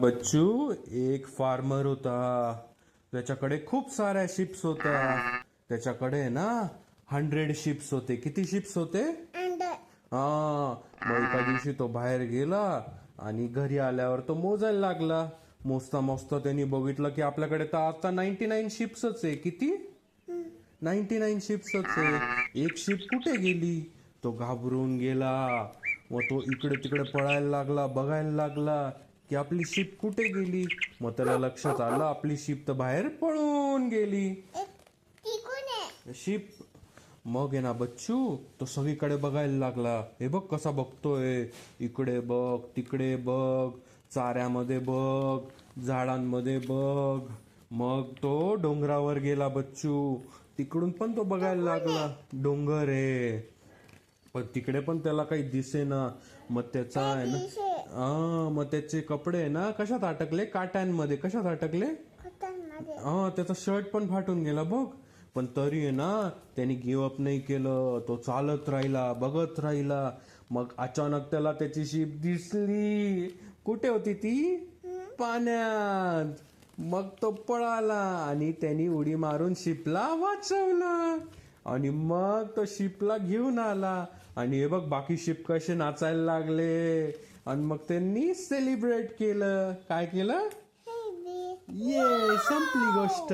बच्चू एक फार्मर होता. त्याच्याकडे खूप साऱ्या शिप्स होत्या. त्याच्याकडे ना हंड्रेड शिप्स होते. किती शिप्स होते? हा मग एका दिवशी तो बाहेर गेला आणि घरी आल्यावर तो मोजायला लागला. मोजता मोजता त्यांनी बघितलं की आपल्याकडे तर आता नाईन्टी नाईन शिप्सच आहे. किती? नाईन्टी नाईन शिप्सच आहे. एक शिप कुठे गेली? तो घाबरून गेला. मग तो इकडे तिकडे पळायला लागला बघायला लागला. की आपली शिप कुठे गेली? मग त्याला लक्षात आलं आपली शिप तर बाहेर पळून गेली. शिप मग आहे ना बच्चू तो सगळीकडे बघायला लागला. हे बघ कसा बघतोय. इकडे बघ तिकडे बघ चाऱ्यामध्ये बघ झाडांमध्ये बघ. मग तो डोंगरावर गेला बच्चू. तिकडून पण तो बघायला लागला. डोंगर आहे. पण तिकडे पण त्याला काही दिसेना. मग त्याचा आहे ना मग त्याचे कपडे आहे ना कशात अटकले? काट्यांमध्ये. कशात अटकले? हा त्याचा शर्ट पण फाटून गेला बघ. पण तरी आहे ना त्यांनी गिवअप नाही केलं. तो चालत राहिला बघत राहिला. मग अचानक त्याला त्याची शीप दिसली. कुठे होती ती? पाण्यात. मग तो पळाला आणि त्यांनी उडी मारून शिपला वाचवलं. आणि मग तो शिपला घेऊन आला. आणि हे बघ बाकी शिप कसे नाचायला लागले. आणि मग त्यांनी सेलिब्रेट केलं. काय केलं? ये संपली गोष्ट.